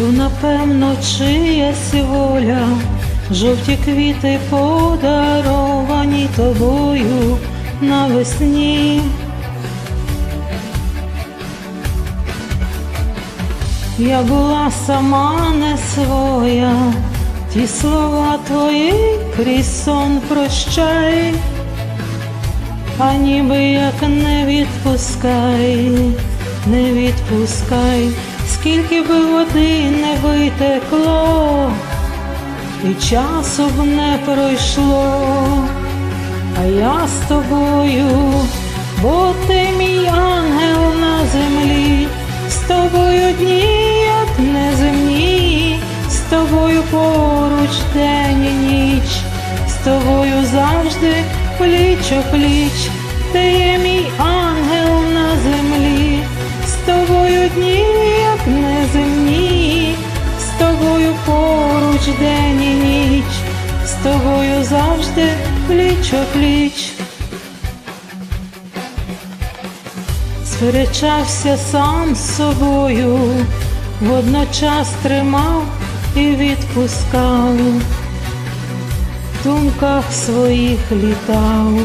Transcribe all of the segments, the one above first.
То напевно чиясь воля, жовті квіти подаровані тобою навесні. Я була сама не своя, ті слова твої крізь сон прощай, а ніби як не відпускай, не відпускай, скільки би води не витекло, і часу б не пройшло, а я з тобою, бо ти мій ангел на землі, з тобою дні, як неземні, з тобою поруч день і ніч, з тобою завжди пліч о пліч, ти є мій поруч день і ніч, з тобою завжди пліч о пліч. Сперечався сам з собою, водночас тримав і відпускав, в думках своїх літав.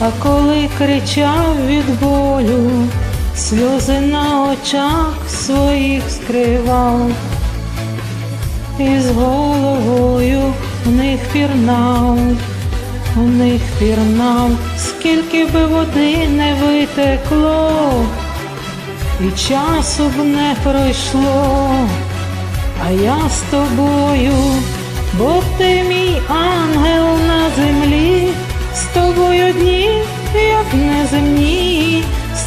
А коли кричав від болю, сльози на очах своїх скривав, і з головою в них пірнав, у них пірнав, скільки би води не витекло, і часу б не пройшло, а я з тобою, бо ти мій ангел на землі, з тобою дні,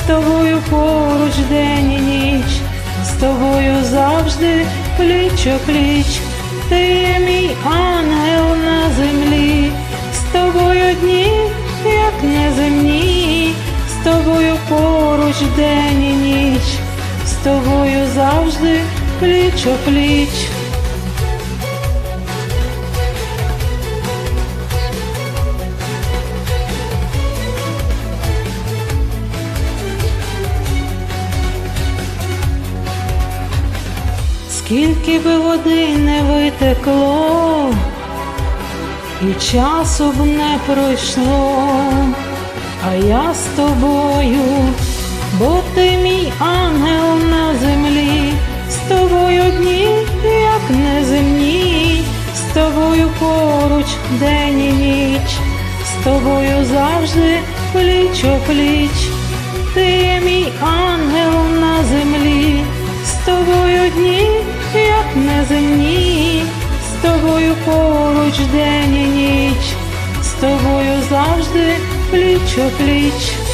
з тобою поруч день і ніч, з тобою завжди пліч о пліч, ти є мій ангел на землі, з тобою дні, як неземні, з тобою поруч день і ніч, з тобою завжди пліч о пліч. Скільки би води не витекло, і часу б не пройшло, а я з тобою, бо ти мій ангел на землі, з тобою дні, як неземні, з тобою поруч день і ніч, з тобою завжди пліч о пліч, ти мій ангел на землі, як з тобою поруч день і ніч, з тобою завжди пліч о пліч.